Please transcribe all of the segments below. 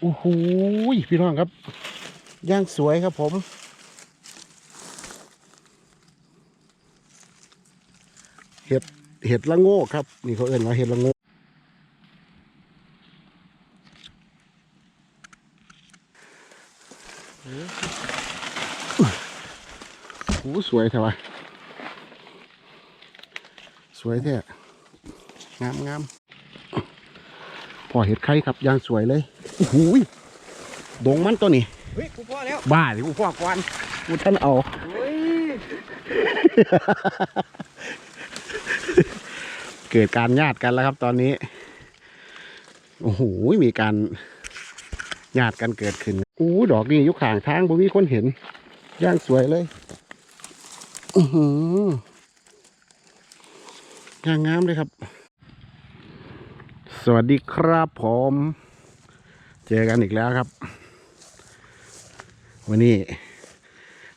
โอ้โหพี่น้องครับย่างสวยครับผม เห็ดเห็ดละโงกครับ นี่เขาเอ่นว่าเห็ดละโงกโอ้โหสวยแท้วะสวยแท้งามงามพอเห็ดไข่ครับย่างสวยเลย โอ้โหดงมันตัวนี้เฮ้ยกูพ่อแล้วบ้าดิกูพ่อควันกูท่านเอาเฮ้ยเกิดการญาติกันแล้วครับตอนนี้ โอ้โหมีการญาติกันเกิดขึ้นอู้ดอกนี่อยุคข่างทางบ่มีคนเห็นย่างสวยเลยอือหือย่างงามเลยครับ สวัสดีครับผม เจอกันอีกแล้วครับ วันนี้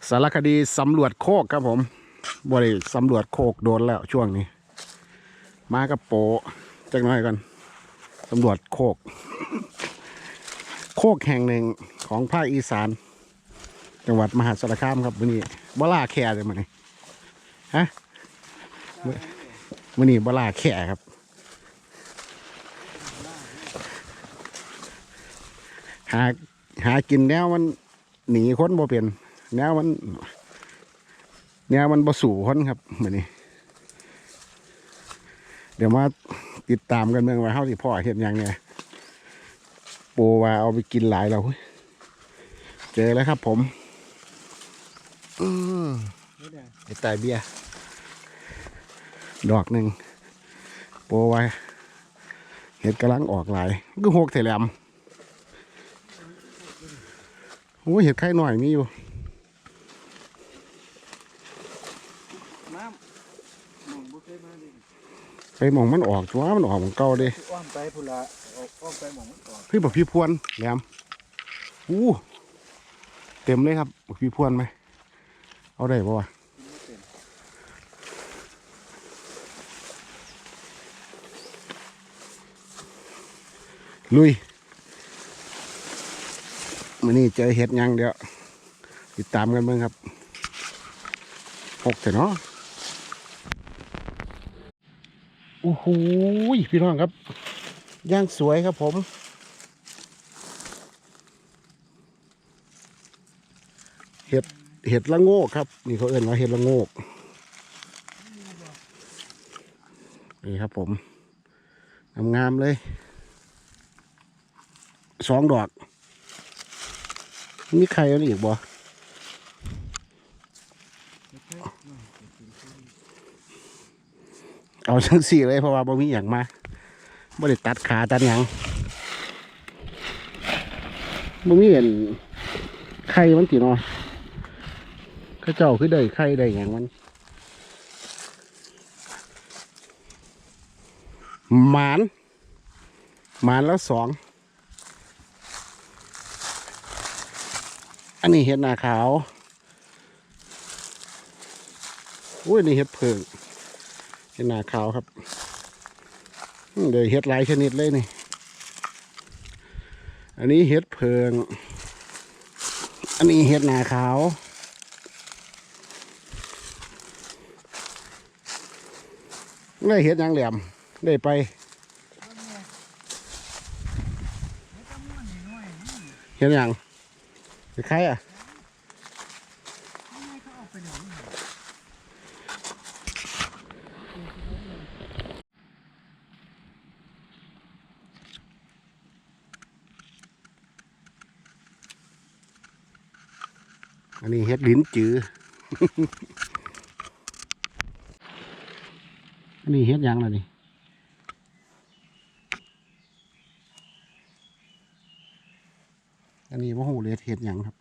สารคดีสำรวจโคกครับผมบริสำรวจโคกโดนแล้วช่วงนี้ มากับโปจักหน่อยกันสำรวจโคก โคกแห่งหนึ่งของภาคอีสาน จังหวัดมหาสารคามครับวันนี้บลาแค่เลยมันนี่ฮะวันนี้บลาแค่ครับ หาหากินแนวมันหนีคนบ่เป็นแนวมันแนวมันบ่สู่คนครับเหมือนนี้ เดี๋ยวมาติดตามกันเมืองว่าเฮาสิพ่อเห็นยังเนี่ยโปว่าเอาไปกินหลายเราเฮ้ยเจอแล้วครับผมอืมไอ้ตายเบี้ยดอกหนึ่งโปว่าเห็ดกำลังออกหลายก็หกเถลม โอ้ยเห็ดไข่หน่อยมีอยู่น้ำมองบุฟเฟ่มาดิไปหมองมันออกตัวมันออกของเก่าเด้อ้อมไปพุ่นละเอาอ้อมไปหมองมันก่อนพี่บอกพี่พวนแหลมอู้เต็มเลยครับบอกพี่พวนไหมเอาได้ปะวะกินไม่เป็นลุย มื่อนี้เจอเห็ดยังเดี๋ยว ติดตามกันเบ้างครับหกแต่เนาะโอ้โหพี่น้องครับ ย่างสวยครับผม เห็ดเห็ดละโงกครับ นี่เขาเอื่นว่าเห็ดละโงก นี่ครับผมงามๆเลย สองดอก มีใครเอาอีกบ่เอาจังสี่เลยเพราะว่าบ่มีอย่างมาบ่ได้ตัดขาตัดหยังบ่มีเห็นไข่มันติเนาะเข้าเจ้าคือได้ไข่ได้หยังมัน หมาน หมานแล้วสอง อันนี้เห็ดนาขาว อุ้ยนี่เห็ดเผิงเห็ดนาขาวครับ เดี๋ยวเห็ดหลายชนิดเลยนี่ อันนี้เห็ดเผิงอันนี้เห็ดนาขาว ได้เห็ดยังแหลม ได้ไป เห็ดยัง ใครอะอันนี้เฮ็ดลิ้นจือ อันนี้เฮ็ดยังล่ะนี่ นนี้ว่าหูเลยเฮ็ดหยังครับ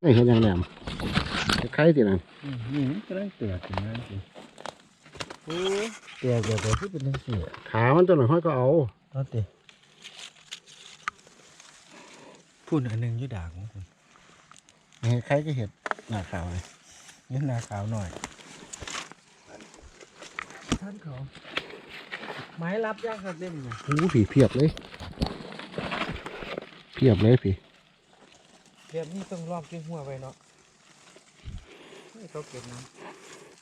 ไอ้เฮ็ดหยังแหลมเฮ็ดไข่ตินั่นอืมนี่มันกำลังเตือกอยู่นั่นสิโอ้เตือกเดี๋ยวเดี๋ยวที่เป็นจังซี่อะขามันตัวหนึ่งห้อยก็เอาตอนติพูดอันหนึงอยี่ด่างของคุณเฮ็ดไข่ก็เฮ็ดหน้าขาวเลยนี่นาขาวหน่อยท่านเขา ไม้รับยากครับเล่มเนี่ยโอ้ผีเพียบเลย เพียบเลยผีแบบนี้ต้องรอบจิ้งหัวไปเนาะให้เขาเก็บน้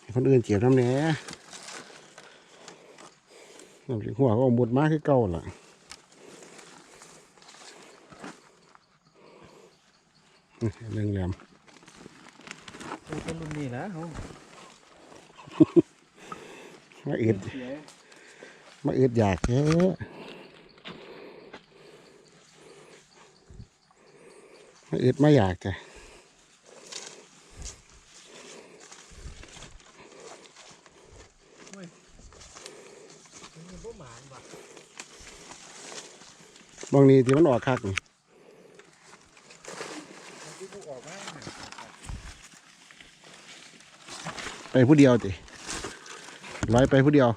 ให้คนอื่นเจียบน้ำแหน่น้ำสิหัวก็เอาหมดมากคือเก่าล่ะเรื่องแหลมำคือเป็นรุ่นนี้แหละเขามาอึดเสีย มาอึดอยากแค่มาอึดมาอยากจ้ะบางนี้ที่มันออกคักนี่ไปผู้เดียวติร้อยไปผู้เดียว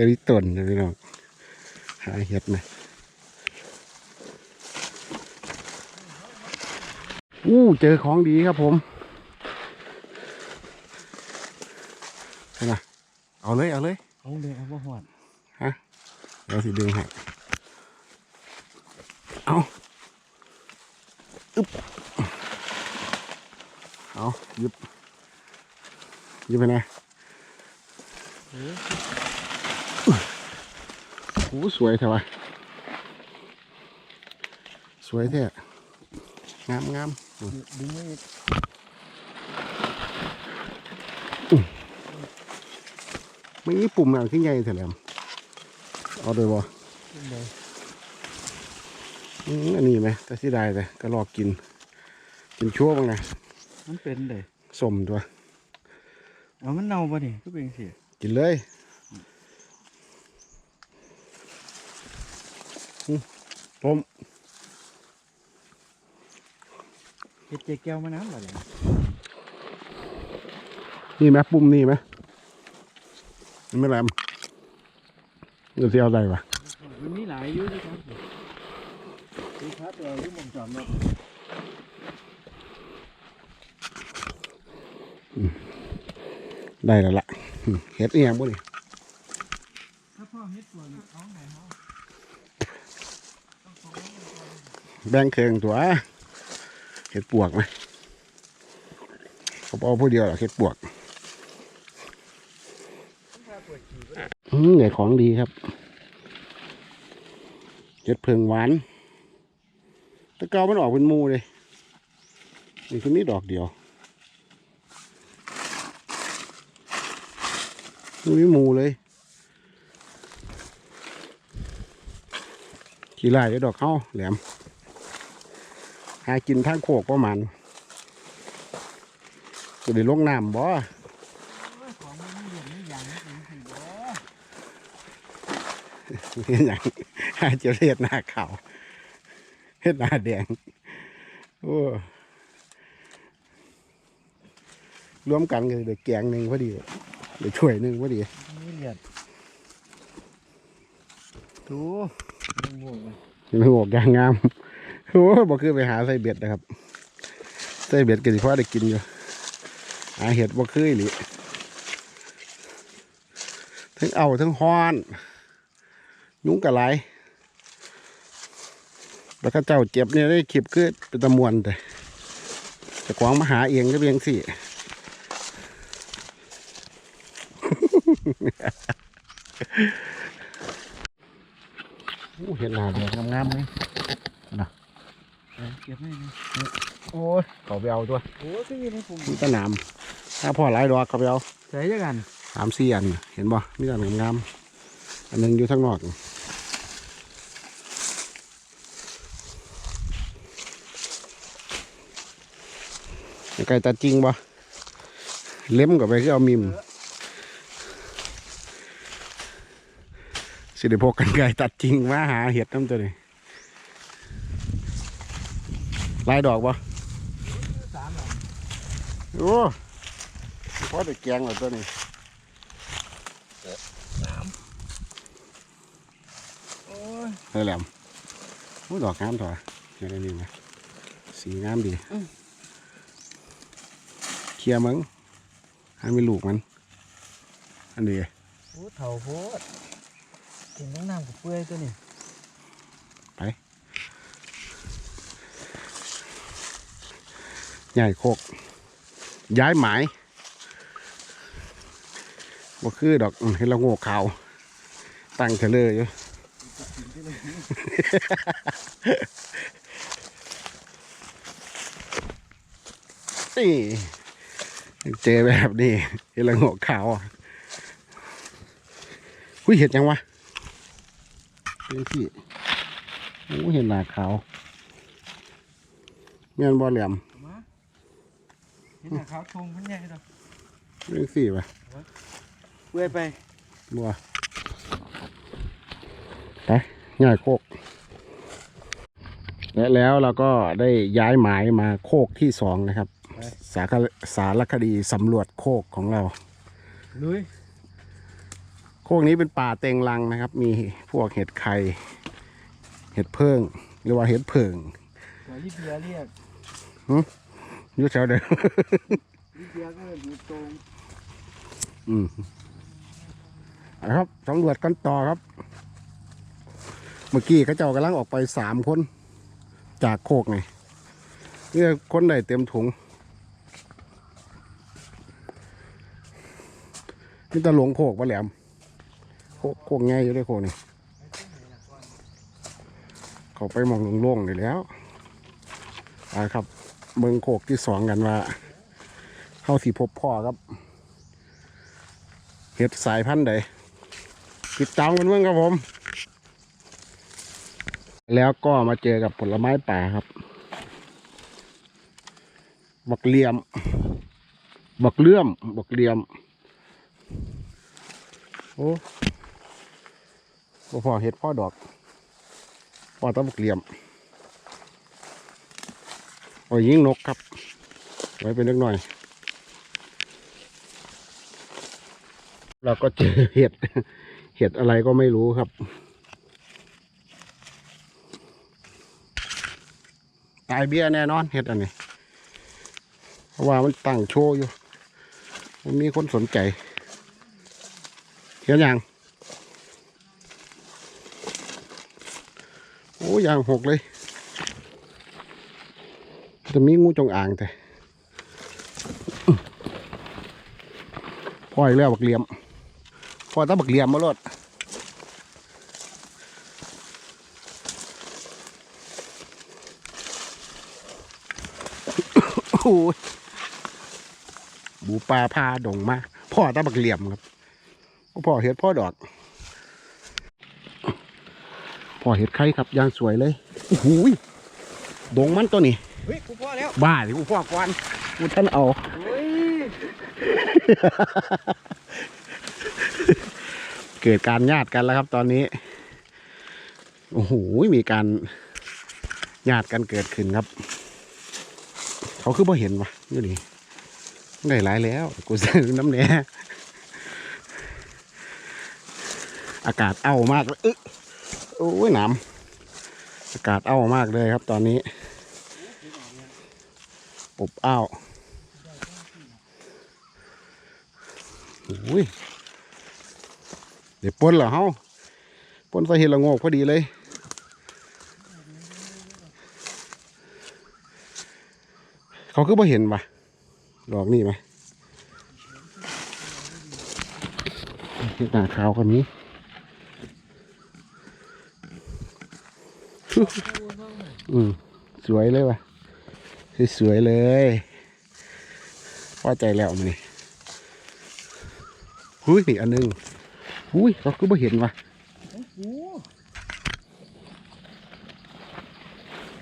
แต่นี่ต้นนะพี่น้องหาเห็ดไหมอู้เจอของดีครับผมเห็นไหมเอาเลย เอาเลยเอาเลยเอาบ่หอดเดี๋ยวสิดึงให้เอาอึ๊บเอาหยิบหยิบไปนะ โอ้สวยแท้วะสวยแท้งามงามดึงไม่อีกไม่มีปุ่มอะไรที่ใหญ่เท่าไหร่เอาโดยบ่ดึงเลยอืมอันนี้ไหมแต่สิได้แต่ก็รอกิน กินชั่วบ้างนะมันเป็นเลยสมตัวเอามันเน่าป่ะนี่ก็เป็นสิกินเลย อืมต้มเฮ็ดเจ๊แก้วมาน้ำบ่เนี่ยนี่ไหมปุ่มนี่ไหมนี่ไม่แหลมเดี๋ยวสิเอาอะไรวะมันมีหลายอยู่ที่ครับดูครับเราอยู่หมองจอมรถได้แล้วล่ะอืมเห็ดอีหยังบ่นี่ถ้าพ่อเฮ็ดตัวนี้เอาไหนเฮา แบ่งเครื่องตัวเห็ดปวกไหมเขาเอาผู้เดียวหรอเห็ดปวกถ้าปวดขี้ก็อืมไงของดีครับเห็ดเพิงหวานตะเกามันออกเป็นมูเลยนี่คือมีดอกเดียวมีมูเลยขี่ไล่ดอกเข้าแหลมากินทางโคกประมาณจะได้ลงน้ำบ่ของมันมีเหลี่ยมมีหยังเป็นสิบ่เฮ็ดหยังหาเจาเฮ็ดหน้าขาวเฮ็ดหน้าแดง โอ้รวมกันก็เดี๋ยวแกงหนึ่งพอดีเดี๋ยวช่วยหนึ่งพอดีมีเหลี่ยมดูมันม่วงเลยมันหัวกยางงาม โอ้บอกคือไปหาใส่เบ็ดนะครับใส่เบ็ดก็สิพอได้กินอยู่หาเห็ดบ่คืออีหลีทั้งเอาทั้งฮ้อน ยุงกะไรแล้วก็เจ้าเจ็บเนี่ยได้ขีบคือเป็นตะมวนแต่แต่กวางมาหาเองก็เพียงสิโอ้เห็นหน้าดงงามๆเลย เอาเก็บให้นะ โอ้ย เขาไปเอาตัวโอ้ก็อยู่ในปุ่มมีแตะนามถ้าพ่อหลายดอกเขาไปเอาใส่ยังกันสามสี่อันเห็นบ่มีแต่งามๆอันหนึงอยู่ทางนอกไก่ตาจริงบ่เล็มกับไปคือเอามิมสิได้พกกันไก่ตัดจริงมาหาเห็ดน้ำตัวนี้ลายดอกบ่สามอัน โอ้พอได้แกงแล้วตัวนี้สามโอ้ยเฮ้ยแหลมโอ้ดอกงามถั่วเจอได้นี่นะสีงามดีเคียร์มั้งให้มีลูกมัน อันนี้โอ้เถาโพดกินน้ำน้ำกับเปื่อยตัวนี้ไปใหญ่โคก ย้ายหมายบ่คือดอกอืมเห็นและโง่ขาว ตั้งเถอะเลยอยู่นี่เจอแบบนี้เห็นและโง่ขาวอะคุยเห็ดยังวะเป็นที่โอ้เห็นหนาขาวเมียนบ่เหลี่ยม มาเห็นหน้าขาวทงมันใหญ่ดอกเรื่องสี่ปะเปื่อยไปบัวไปง่ายโคก และแล้วเราก็ได้ย้ายหมายมาโคกที่สองนะครับ สาคสารคดีสำรวจโคกของเราลุยโคกนี้เป็นป่าเต็งรังนะครับ มีพวกเห็ดไข่ เห็ดเพิ่งหรือว่าเห็ดเผิงตัวยี่เบียร์เรียก อยู่แถวเดิมยี่เบียร์ก็อยู่ตรงอืมเอาละครับสำรวจกันต่อครับ เมื่อกี้เขาเจ้ากำลังออกไปสามคน จากโคกไงนี่คนใดเต็มถุงนี่ตะหลงโคกปะแหลมโคกโคกง่ายอยู่ด้วยโคกนี่เขาไปมองโล่งๆเลยแล้วเอาละครับ เมืองโคกที่สองกันว่าเข้าสีพบพ่อครับเห็ดสายพันธุ์ใดติดตามกันเมื่อครับผม แล้วก็มาเจอกับผลไม้ป่าครับ บักเหลี่ยม บักเลื่อม บักเหลี่ยม โอ้บ่พอเห็ดพ่อดอกพ่อต้องบักเหลี่ยม โอ้ยยิงนกครับ ไว้เป็นเล็กหน่อย เราก็เจอเห็ด เห็ดอะไรก็ไม่รู้ครับ ตายเบี้ยแน่นอนเห็ดอันนี้เพราะว่ามันตั้งโชว์อยู่ มันมีคนสนใจ เห็นยังโอ้ยางหกเลย จะมีงูจงอางแต่พ่อยแล้วบักเหลี่ยมพ่อต้องบักเหลี่ยมมาลดโอ้ยบูปลาพาดงมาพ่อต้องบักเหลี่ยมครับพ่อเห็ดพ่อดอกพ่อเห็ดไข่ครับยางสวยเลยโอ้โหยดงมันตัวนี้ ฮ้ยกูพอแล้วบ้าดิกูพ่อควันกูท่านเอาเฮ้ยเกิดการญาติกันแล้วครับตอนนี้ โอ้โหมีการญาติกันเกิดขึ้นครับ เขาคือพอเห็นวะนี่นี่ได้หลายแล้ว กูซื้อน้ำแหน่อากาศเอ้ามากเลยอึ๊ะโอ้ยหนาวอากาศเอ้ามากเลยครับตอนนี้ อบอ้าวโอ้ยเดี๋ยวปนเหรอเฮาปนใส่เห็ดละโงกพอดีเลยเขาคือบ่เห็นปะดอกนี่ไหมเห็ดหน้าขาวคนนี้อืมสวยเลยว่ะ สวยๆเลยพอใจแล้วมันนี่หุ้ยนี่อันหนึงอุ้ยเขาคือบ่เห็นวะโอ้โห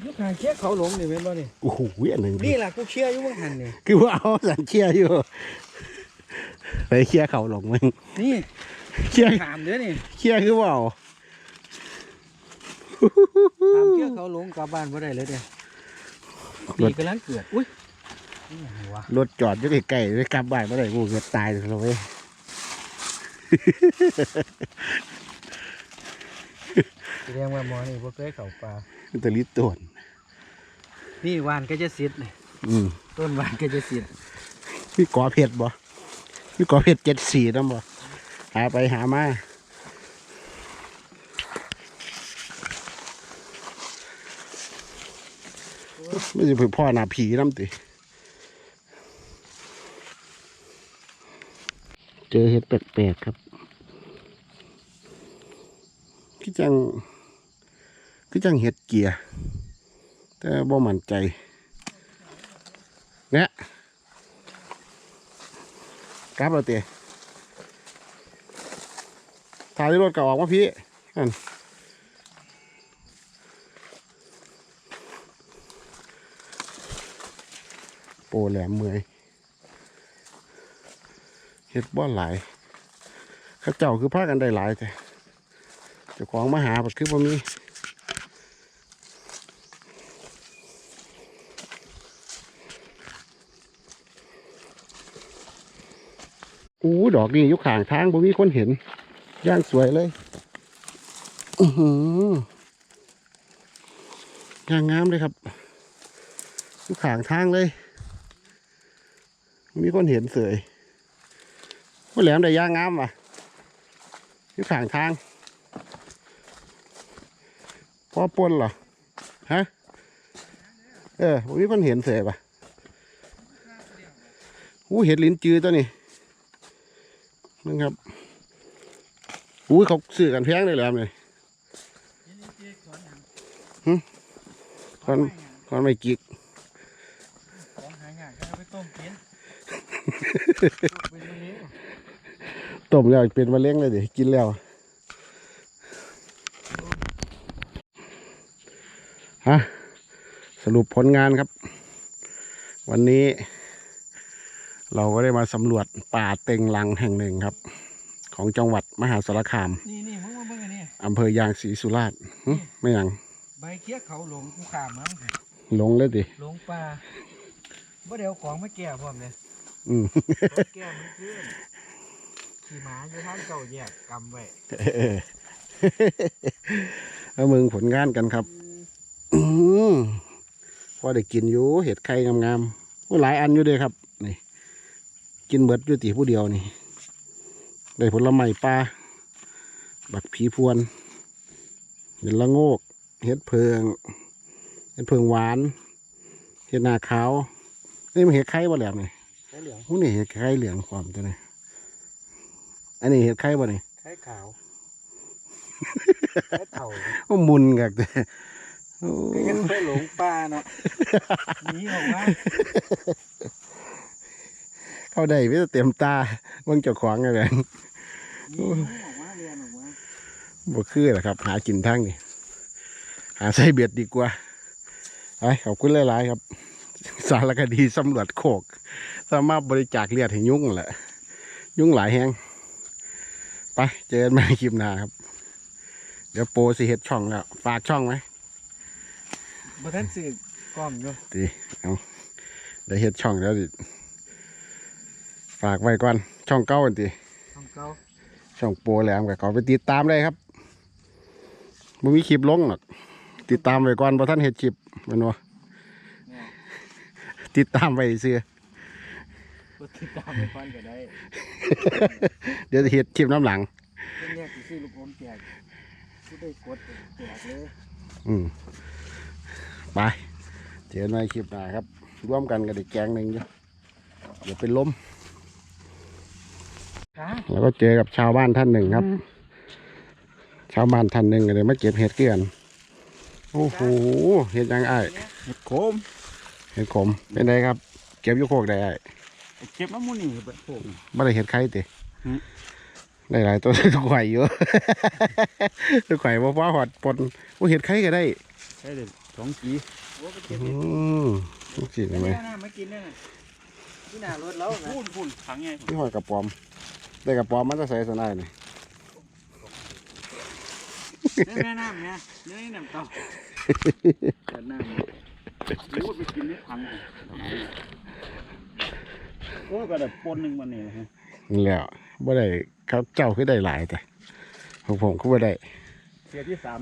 ยุคหางเชี่ยเขาหลงนี่เป็นบ่นี่โอ้โหอันหนึ่งนี่แหละกูเชี่ยอยู่มึงหันนี่คือว่าเอาสันเชียร์อยู่ไปเชียร์เขาหลงมึงนี่เชียร์ถามเด้อนี่เชียร์คือว่าเอาถามเชี่ยเขาหลงกลับบ้านบ่ได้เลยเด้ ปีกำลังเกิด อุ้ยนี่หยังวะรถจอดอยู่ใกล้ๆไปกลับบ้านเมื่อไหร่กูเกือบตายเลยเว้ยแสดงว่าหมอนี่บ่เคยเข้าป่าตะลิตวนนี่หวานก็จะสิทธิ์นี่อืมต้นหวานก็จะสิทธิ์มีกอเผ็ดบ่มีกอเผ็ดเจ็ดสีนำบ่หาไปหามา ไม่ใช่เพื่อพ่อหน้าผีน้ำติ เจอเห็ดแปลกๆครับคือจังคือจังเห็ดเกียร์แต่บ่มั่นใจเนี่ยกลับเราเตะถ่ายรถก็ออกมาพี่นั่น โปรแหลมเมื่อยเฮ็ดบ่หลายข้าเจ้าคือพากันได้หลายแต่เจ้าของมาหาบัดคือบ่มีอู้ดอกนี่ยุคข่างทางบ่มีคนเห็น ย่างสวยเลย อือหือย่างงามเลยครับยุคข่างทางเลย มีคนเห็นเสยว่าแหลมได้ย่างงามว่ะอยุคข่างทางพอปนเหรอฮะเออบ่มีคนเห็นเสยป่ะอู้เห็ดลิ้นจือตัวนี้นึงครับอุ้เขาซื้อกันแพงเลยแหล้วเลยตอนตอนไม่กิก ของหายากก็เอาไปต้มกินเป็นมื้อนี้ ต้มแล้วเป็นมะเร็งเลยเดี๋ยวกินแล้ว ฮะ สรุปผลงานครับ วันนี้ เราก็ได้มาสำรวจป่าเต็งลังแห่งหนึ่งครับ ของจังหวัดมหาสารคามนี่นี่มึงมาเบิ่งอันนี้อำเภอยางศรีสุราษฎร์หึไม่ยัง ใบเคี้ยเขาหลงกูขามมั้งลงเลยดิ หลงป่าบ่เดี๋ยวของมาแก่พร้อมเลย อืมรถแก้มขึ้นขี่ม้าอยู่ท่างเก่าแยกกำไว้เออแล้วมึงผลงานกันครับ อืมพอได้กินอยู่เห็ดไข่งามๆโอ้หลายอันอยู่เด้ครับ นี่ กินเบิดอยู่ตีผู้เดียวนี่ ได้ผลไม้ปลา บักผีพวน เห็ดละโงก เห็ดเพิง เห็ดเพิงหวาน เห็ดนาขาว นี่มันเห็ดไข่บ่แหลมนี่ เหลืองหูนี่เห็ดไข่เหลืองความตัวนี้อันนี้เห็ดไข่บ่นี่ไข่ขาวไข่เต่าก็มุนกักแต่โอ้ก็เคยหลงป่าเนาะหนีออกมาเข้าได้ไม่เต็มตาเบิ่งเจ้าของอะไรหนีออกมาเรียนออกมาบ่คือหรอกครับ หากินทั้งนี่หาใส่เบียดดีกว่าไปขอบคุณหลาย ๆ ครับ สารคดีสำรวจโคก สามารถบริจาคเลือดให้ยุ่งแหละ ยุ่งหลายแหงไปเจอกันใหม่คลิปหน้าครับ เดี๋ยวโปรสิเฮ็ดช่องแล้ว ฝากช่องไหมบ่ทันซื้อกล้องอยู่ตีเอาเดี๋ยวเฮ็ดช่องแล้วดิฝากไว้ก่อน ช่องเก้าอันตีของเก่าช่องโปรแหลมกับเขาไปติดตามเลยครับมันมีคลิปลงหรอกติดตามไว้ก่อนเพราะท่านเห็ดคลิปแมันวะ ติดตามไว้เสื้อบ่ติดตามไปฟันก็ได้ เดี๋ยวจะเห็ดคลิปน้ำหลังเพิ่นแยกสิซื้อลูกอมแจกผู้ได้กดแจกเลยอืมไปเจอกันในคลิปหน้าครับ ร่วมกันกับเด็กแกงหนึ่งอยู่เดี๋ยวเป็นล้มฮะแล้วก็เจอกับชาวบ้านท่านหนึ่งครับ ชาวบ้านท่านหนึ่งก็เลยมาเก็บเห็ดเกลือนโอ้โห เห็ดยังไงายโคมเห็ดขมเป็นไงครับ เก็บอยุโคกได้อ้ายเก็บน้ำมูนี่เบิดโคมไม่ได้เห็ดไข่ติหืมได้หลายตัวทุกไข่อยู่ทุกไข่บ่พอหอดปนว่าเห็ดไข่ก็ได้ใช่เลยสองกีโอ้ไปเก็อืบเห็ดมสิได้ไหมแม่น้ามากินเนี่ยน่ะที่หน้ารถเรานะพูนพูนขังไงนี่หอยกระป๋อมได้กระป๋อมมันจะใส่สนายนี่แม่น้ำเนี่ยเนื้อน้ำเต่าแต่น้ำ พูดไปกินในถังโอ้ยก็แบบปนหนึ่งวันนี้ฮะนี่แหล้วบ่ได้เขาเจ้าคือได้หลายแต่ของผมก็บ่ได้เสียที่สาม